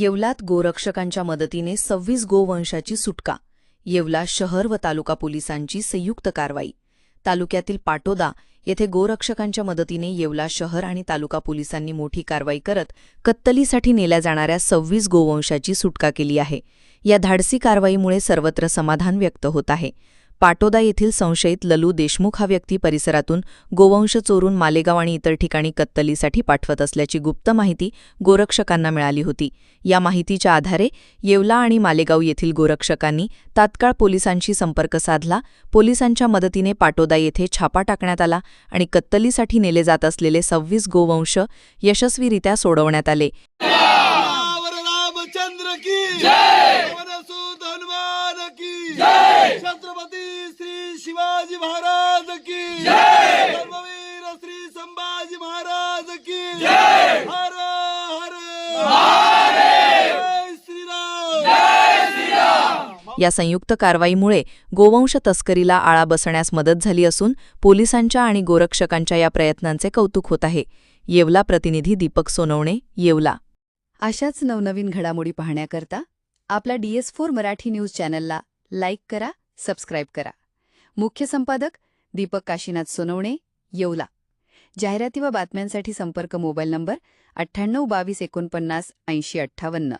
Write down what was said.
येवलात गोरक्षकांच्या मदतीने सव्वीस गोवंशाची सुटका. येवला शहर व तालुका पोलिसांची संयुक्त कारवाई. तालुक्यातील पाटोदा येथे गोरक्षकांच्या मदतीने येवला शहर आणि तालुका पोलिसांनी मोठी कारवाई करत कत्तलीसाठी नेल्या जाणाऱ्या सव्वीस गोवंशाची सुटका केली आहे. या धाडसी कारवाईमुळे सर्वत्र समाधान व्यक्त होत आहे. पाटोदा येथील संशयित ललू देशमुख हा व्यक्ती परिसरातून गोवंश चोरून मालेगाव आणि इतर ठिकाणी कत्तलीसाठी पाठवत असल्याची गुप्त माहिती गोरक्षकांना मिळाली होती. या माहितीच्या आधारे येवला आणि मालेगाव येथील गोरक्षकांनी तात्काळ पोलिसांशी संपर्क साधला. पोलिसांच्या मदतीने पाटोदा येथे छापा टाकण्यात आला आणि कत्तलीसाठी नेले जात असलेले सव्वीस गोवंश यशस्वीरित्या सोडवण्यात आले. छत्रपती शिवाजी महाराज की जय! धर्मवीर श्री संभाजी महाराज की जय! हर हर। श्रीराम। या संयुक्त कारवाईमुळे गोवंश तस्करीला आळा बसण्यास मदत झाली असून पोलिसांच्या आणि गोरक्षकांच्या या प्रयत्नांचे कौतुक होत आहे. येवला प्रतिनिधी दीपक सोनवणे येवला. अशाच नवनवीन घडामोडी पाहण्याकरता आपला D S four Marathi news चॅनलला लाईक करा सबस्क्राईब करा. मुख्य संपादक दीपक काशीनाथ सोनवणे येवला. जाहिराती व बातम्यांसाठी संपर्क मोबाईल नंबर अठ्ठ्याण्णव बावीस एकोणपन्नास ऐंशी अठ्ठावन्न.